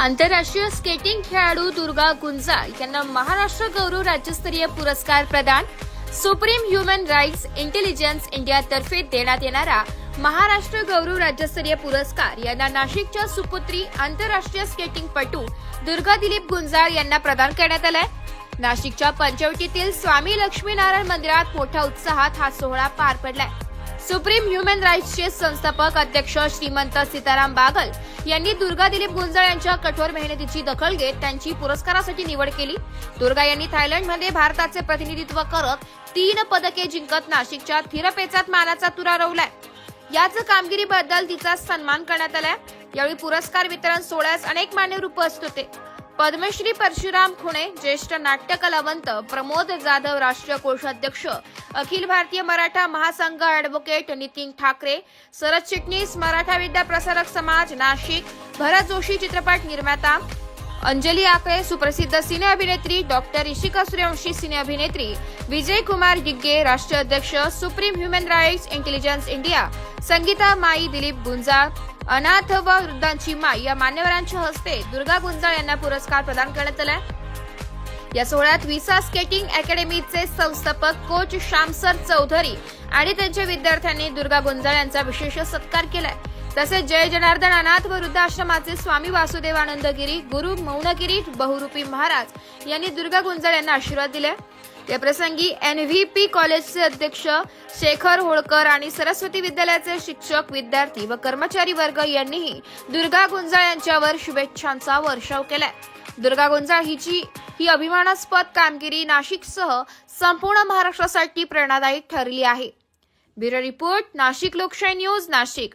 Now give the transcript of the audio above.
आंतरराष्ट्रीय स्केटिंग खेळाडू दुर्गा गुंजाळ यांना महाराष्ट्र गौरव राज्यस्तरीय पुरस्कार प्रदान. सुप्रीम ह्युमन राईट्स इंटेलिजन्स इंडियातर्फे देण्यात येणारा महाराष्ट्र गौरव राज्यस्तरीय पुरस्कार यांना नाशिकच्या सुपुत्री आंतरराष्ट्रीय स्केटिंगपटू दुर्गा दिलीप गुंजाळ यांना प्रदान करण्यात आलाय. नाशिकच्या पंचवटीतील स्वामी लक्ष्मीनारायण मंदिरात मोठ्या उत्साहात हा सोहळा पार पडलाय. सुप्रीम ह्युमन राईट्सचे संस्थापक अध्यक्ष श्रीमंत सीताराम बागल यांनी दुर्गा दिलीप गुंजाळ यांच्या कठोर मेहनतीची दखल घेत त्यांची पुरस्कारासाठी निवड केली. दुर्गा यांनी थायलंडमध्ये भारताचे प्रतिनिधित्व करत तीन पदके जिंकत नाशिकच्या थिरपेचात मानाचा तुरा रोवलाय. याच कामगिरीबद्दल तिचा सन्मान करण्यात आलाय. यावेळी पुरस्कार वितरण सोहळ्यास अनेक मान्यवर उपस्थित होते पद्मश्री परशुराम खुणे ज्येष्ठ नाट्य कलावंत प्रमोद जाधव राष्ट्रीय कोषाध्यक्ष अखिल भारतीय मराठा महासंघ अॅडव्होकेट नितीन ठाकरे सरचिटणीस मराठा विद्या प्रसारक समाज नाशिक भरत जोशी चित्रपट निर्माता अंजली आकळे सुप्रसिद्ध सिने अभिनेत्री डॉक्टर इशिका सूर्यवंशी सिने अभिनेत्री विजय कुमार गिग्गे राष्ट्रीय अध्यक्ष supreme human rights intelligence India Sangita Mai Dilip Gunjal अनाथ व वृद्धांची माई या मान्यवरांच्या हस्ते दुर्गा गुंजाळ यांना पुरस्कार प्रदान करण्यात आहे. या सोहळ्यात विसा स्केटिंग अकॅडमीचे संस्थापक कोच श्यामसर चौधरी आणि त्यांच्या विद्यार्थ्यांनी दुर्गा गुंजाळ यांचा विशेष सत्कार केलाय. तसेच जय जनार्दन अनाथ व वृद्धाश्रमाचे स्वामी वासुदेवानंद गिरी गुरु मौनगिरी बहुरूपी महाराज यांनी दुर्गा गुंजाळ यांना आशीर्वाद दिले या प्रसंगी पी कॉलेजचे अध्यक्ष शेखर होळकर आणि सरस्वती विद्यालयाचे शिक्षक विद्यार्थी व कर्मचारी वर्ग यांनीही दुर्गा गुंजाळ यांच्यावर शुभेच्छांचा वर्षाव केलाय. दुर्गा गुंजाळ हिची ही अभिमानास्पद कामगिरी नाशिकसह संपूर्ण महाराष्ट्रासाठी प्रेरणादायी ठरली आहे. ब्युरो रिपोर्ट नाशिक लोकशाही न्यूज नाशिक.